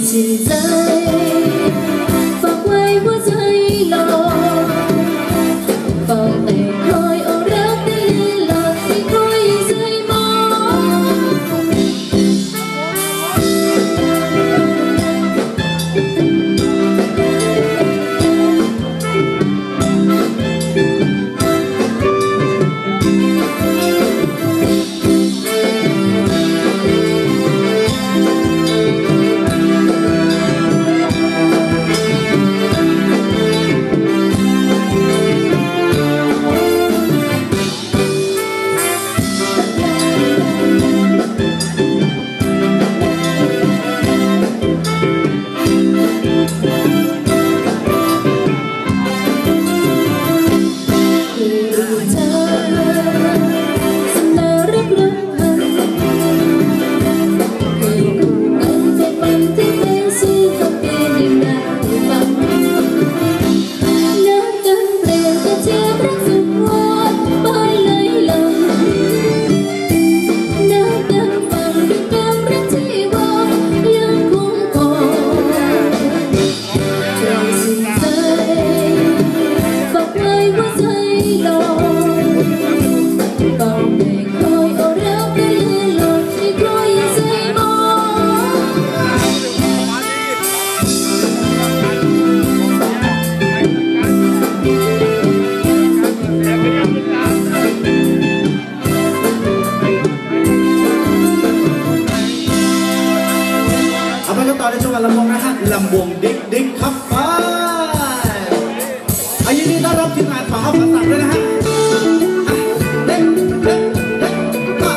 自在。 ต่อในช่วงลำวงนะฮะลำวงดิ๊กดิ๊กครับไปอายินดีต้อนรับทีมงานของข้าวผัดสัตว์ด้วยนะฮะอะเด็กเด็กเด็กมา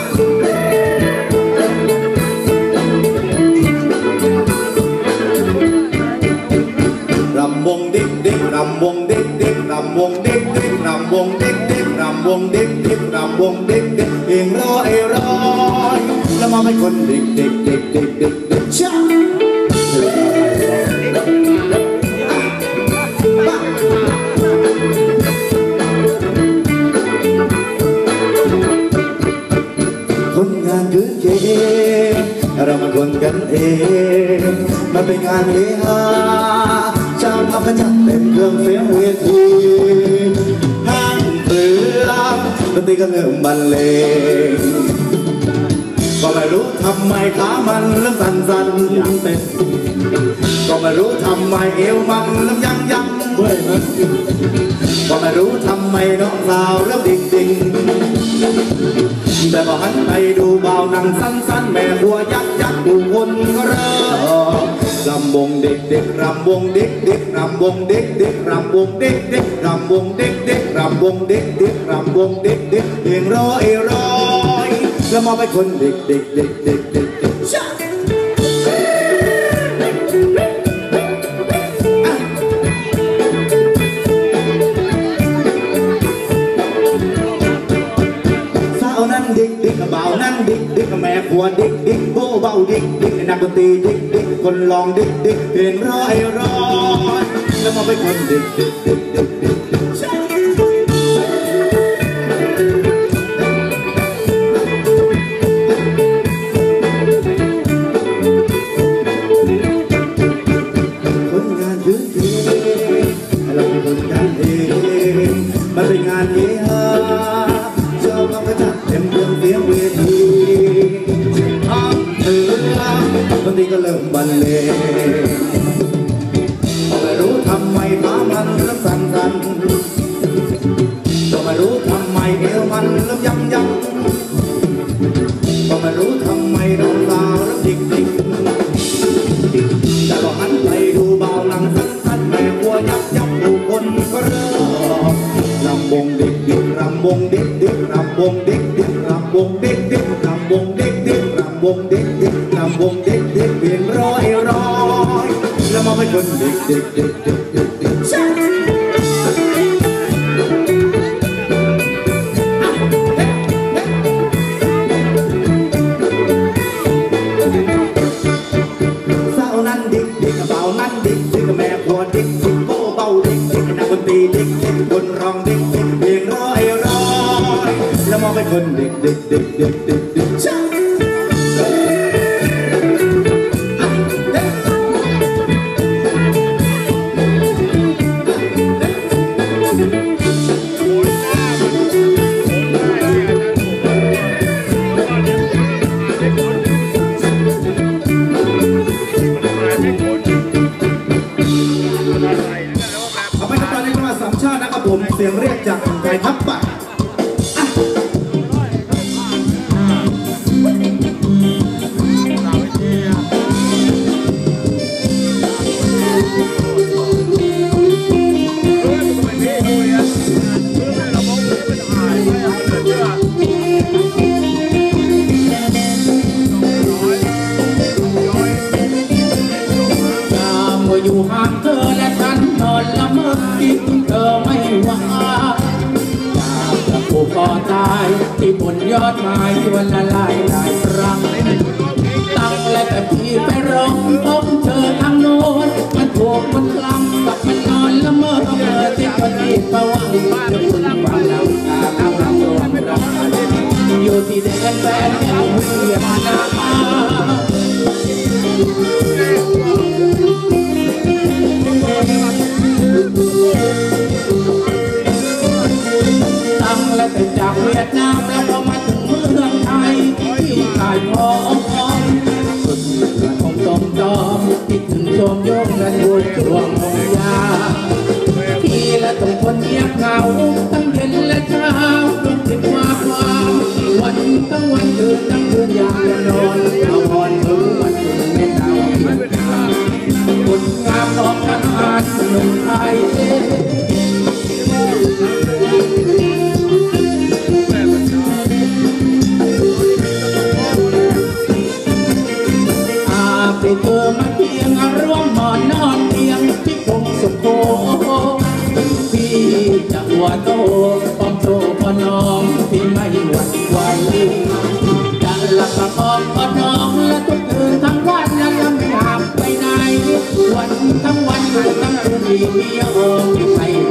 ลำวงดิ๊กดิ๊กลำวงดิ๊กดิ๊กลำวงดิ๊กดิ๊กลำวงดิ๊กดิ๊กลำวงดิ๊กดิ๊กลำวงดิ๊กดิ๊กเองร้อยร้อยแล้วมาเป็นคนดิ๊กดิ๊กดิ๊กดิ๊กดิ๊กดิ๊กช่า เรามาคนกันเอง มันเป็นงานเฮฮาเจ้าภาพก็จัดเต็มเครื่องเสียงเวทีห้างเสือดนตรีก็เริ่มบรรเลงก็ไม่รู้ทำไมขามันเริ่มสั่นสั่นๆยังเต้น ก็ไม่รู้ทำไมเอวมันเริ่มยังยังเว้ยมันก็ไม่รู้ทำไมน้องสาวเริ่มดิ่งดิ่งแต่พอหันไปดูเบาหนังสั้นๆ แม่หัวยักยักผู้คนก็เริ่มรำวงเด็กเด็กรำวงเด็กเด็กรำวงเด็กเด็กรำวงเด็กเด็กรำวงเด็กเด็กรำวงเด็กเด็กรำวงเด็กเด็กเพลงร้อยร้อยแล้วมองไปคนเด็กเด็กเด็กเด็กเด็ก ดิกดิกเบานั่งดิกดิกแม่ขวดดิกดิกโบเบาดิกดิกนักดนตรีดิกดิกคนลองดิกดิกเพลงร้อยร้อยแล้วมาไปคนดิกดิกดิกดิก ก็หันไปดูเบาหลังสั้นๆแม่หัวยับยับผู้คนก็เริ่มรำวงเด็กเด็กรำวงเด็กเด็กรำวงเด็กเด็กรำวงเด็กเด็กรำวงเด็กเด็กรำวงเด็กเด็กรำวงเด็กเด็กเพียงร้อยร้อยแล้วมาเป็นคนเด็กเด็กเด็ก แล้วมองเป็นคนดิกเดิกดิกดิกดิกดิกชะเอาไปกันตอนนี้ก็มาสามชาตินะครับผมเสียงเรียกจากไทยทัพปะอะ ย เวียดนามแล้วก็มาถึงเมืองไทยที่ขายพองพองสุดเรื่อของจอมจอมคิดถึงจมโยกและนวงจวงของยาพี่และต้องคนเงียบเหงาทั้งเย็นและเช้าต้องติดว่าความวันต้องวันเคืนตั้งคืนอยากจะนอนเอาพรถึงวันเคืนไม่ดาวคนงามรองทหารหนุ่มไทย วโตปอมโตพอน้องที่ไม่หวั่นไหวจะหลับประคองพอน้องและทุกคืนทั้งวันและไม่หับไปไหนวันทั้งวันดูทั้งคืนมีเมียอมให้เน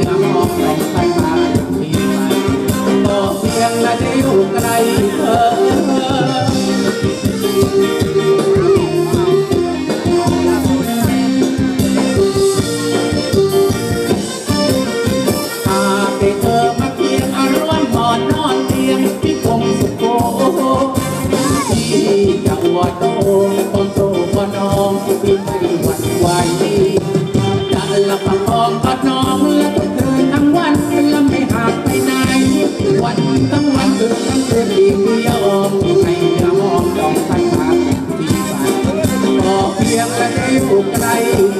ื้อหอม จะอวดโตคงโตกว่าน้องที่ไม่หวั่นไหวจะหลับประคองกอดน้องและทุกคืนทั้งวันและไม่หากไปไหนวันทั้งวันคืนทั้งคืนดีเดียวให้เนื้อหอมจองไปหาที่บ้านขอเพียงและได้อยู่ใกล้เธอ